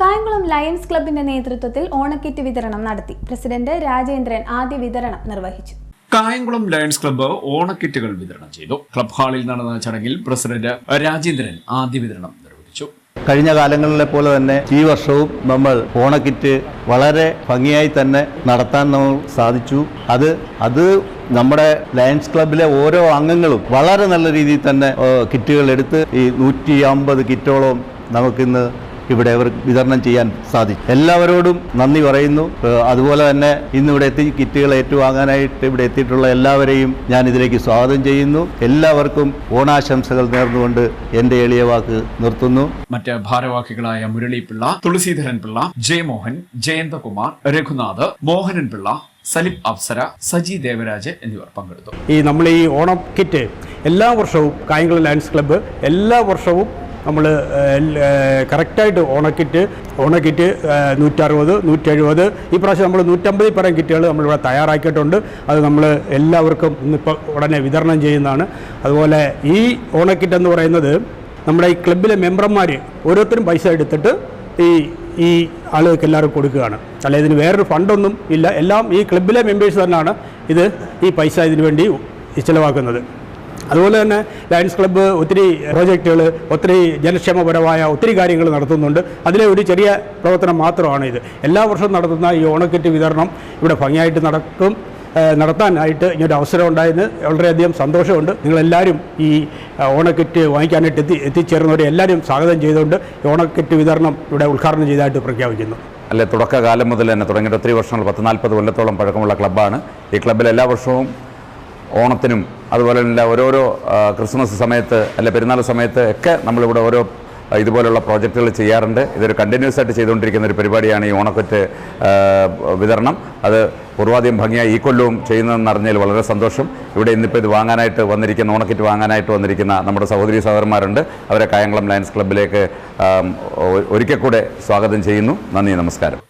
Kayamkulam lions ക്ലബിന്റെ നേതൃത്വത്തിൽ ഓണക്കിറ്റ് വിതരണം നടത്തി. പ്രസിഡന്റ് രാജേന്ദ്രൻ ആദ്യ വിതരണം നിർവഹിച്ചു. കായംകുളം ലയൺസ് ക്ലബ്ബ് ഓണക്കിറ്റുകൾ വിതരണം ചെയ്തു. ക്ലബ് ഹാളിൽ നടന്ന ചടങ്ങിൽ പ്രസിഡന്റ് രാജേന്ദ്രൻ ആദ്യ വിതരണം നിർവഹിച്ചു. കഴിഞ്ഞ കാലങ്ങളിലെ പോലെ തന്നെ ഈ വർഷവും നമ്മൾ ഓണക്കിറ്റ് വളരെ ഭംഗിയായി തന്നെ നടത്താൻ നമ്മൾ സാധിച്ചു. അത് അത് നമ്മുടെ ലയൺസ് ക്ലബിലെ ഓരോ അംഗങ്ങളും വളരെ നല്ല രീതിയിൽ തന്നെ കിറ്റുകൾ എടുത്ത് ഈ നൂറ്റി അമ്പത് കിറ്റോളം നമുക്കിന്ന് ഇവിടെ അവർ വിതരണം ചെയ്യാൻ സാധിച്ചു. എല്ലാവരോടും നന്ദി പറയുന്നു. അതുപോലെ തന്നെ ഇന്ന് ഇവിടെ എത്തി കിറ്റുകൾ ഏറ്റുവാങ്ങാനായിട്ട് ഇവിടെ എത്തിയിട്ടുള്ള എല്ലാവരെയും ഞാൻ ഇതിലേക്ക് സ്വാഗതം ചെയ്യുന്നു. എല്ലാവർക്കും ഓണാശംസകൾ നേർന്നുകൊണ്ട് എന്റെ എളിയ വാക്ക് നിർത്തുന്നു. മറ്റ് ഭാരവാഹികളായ മുരളി പിള്ള തുളസീധരൻ പിള്ള ജയമോഹൻ ജയന്തകുമാർ രഘുനാഥ് മോഹനൻ പിള്ള സലിം അപ്സര സജി ദേവരാജ് എന്നിവർ പങ്കെടുത്തു. ഈ നമ്മൾ ഈ ഓണം കിറ്റ് എല്ലാ വർഷവും കായംകുളം ലയൺസ് ക്ലബ്ബ് എല്ലാ വർഷവും നമ്മൾ കറക്റ്റായിട്ട് ഓണക്കിറ്റ് ഓണക്കിറ്റ് നൂറ്ററുപത് നൂറ്റെഴുപത് ഈ പ്രാവശ്യം നമ്മൾ നൂറ്റമ്പതിൽ പരം കിറ്റുകൾ നമ്മളിവിടെ തയ്യാറാക്കിയിട്ടുണ്ട്. അത് നമ്മൾ എല്ലാവർക്കും ഇന്നിപ്പോൾ ഉടനെ വിതരണം ചെയ്യുന്നതാണ്. അതുപോലെ ഈ ഓണക്കിറ്റ് എന്ന് പറയുന്നത് നമ്മുടെ ഈ ക്ലബിലെ മെമ്പർമാർ ഓരോരുത്തരും പൈസ എടുത്തിട്ട് ഈ ഈ ആളുകൾക്ക് എല്ലാവർക്കും കൊടുക്കുകയാണ്. അല്ല ഇതിന് വേറൊരു ഫണ്ടൊന്നും ഇല്ല. എല്ലാം ഈ ക്ലബിലെ മെമ്പേഴ്സ് തന്നെയാണ് ഇത് ഈ പൈസ ഇതിനു വേണ്ടി ചിലവാക്കുന്നത്. അതുപോലെ തന്നെ ലയൺസ് ക്ലബ്ബ് ഒത്തിരി പ്രോജക്റ്റുകൾ ഒത്തിരി ജനക്ഷേമപരമായ ഒത്തിരി കാര്യങ്ങൾ നടത്തുന്നുണ്ട്. അതിലെ ഒരു ചെറിയ പ്രവർത്തനം മാത്രമാണ് ഇത്. എല്ലാ വർഷവും നടത്തുന്ന ഈ ഓണക്കിറ്റ് വിതരണം ഇവിടെ ഭംഗിയായിട്ട് നടക്കും. നടത്താനായിട്ട് ഇങ്ങനൊരു അവസരം ഉണ്ടായതിന് വളരെയധികം സന്തോഷമുണ്ട്. നിങ്ങളെല്ലാവരും ഈ ഓണക്കിറ്റ് വാങ്ങിക്കാനായിട്ട് എത്തി എത്തിച്ചേർന്നവരെ എല്ലാവരും സ്വാഗതം ചെയ്തുകൊണ്ട് ഓണക്കിറ്റ് വിതരണം ഇവിടെ ഉദ്ഘാടനം ചെയ്തതായിട്ട് പ്രഖ്യാപിക്കുന്നു. അല്ലെ തുടക്കകാലം മുതൽ തന്നെ തുടങ്ങിയിട്ട് ഒത്തിരി വർഷങ്ങൾ പത്ത് നാൽപ്പത് കൊല്ലത്തോളം പഴക്കമുള്ള ക്ലബ്ബാണ് ഈ ക്ലബ്ബിൽ എല്ലാ വർഷവും ഓണത്തിനും അതുപോലെ തന്നെ ഓരോരോ ക്രിസ്മസ് സമയത്ത് അല്ലെ പെരുന്നാൾ സമയത്ത് ഒക്കെ നമ്മളിവിടെ ഓരോ ഇതുപോലുള്ള പ്രോജക്റ്റുകൾ ചെയ്യാറുണ്ട്. ഇതൊരു കണ്ടിന്യൂസ് ആയിട്ട് ചെയ്തുകൊണ്ടിരിക്കുന്ന ഒരു പരിപാടിയാണ് ഈ ഓണക്കൊറ്റ് വിതരണം. അത് പൂർവാധികം ഭംഗിയായി ഈ കൊല്ലവും ചെയ്യുന്നതെന്ന് അറിഞ്ഞതിൽ വളരെ സന്തോഷം. ഇവിടെ ഇന്നിപ്പോൾ ഇത് വാങ്ങാനായിട്ട് വന്നിരിക്കുന്ന ഓണക്കിറ്റ് വാങ്ങാനായിട്ട് വന്നിരിക്കുന്ന നമ്മുടെ സഹോദരി സഹോദരന്മാരുണ്ട്. അവരെ കായംകുളം ലയൻസ് ക്ലബ്ബിലേക്ക് ഒരിക്കൽ കൂടെ സ്വാഗതം ചെയ്യുന്നു. നന്ദി നമസ്കാരം.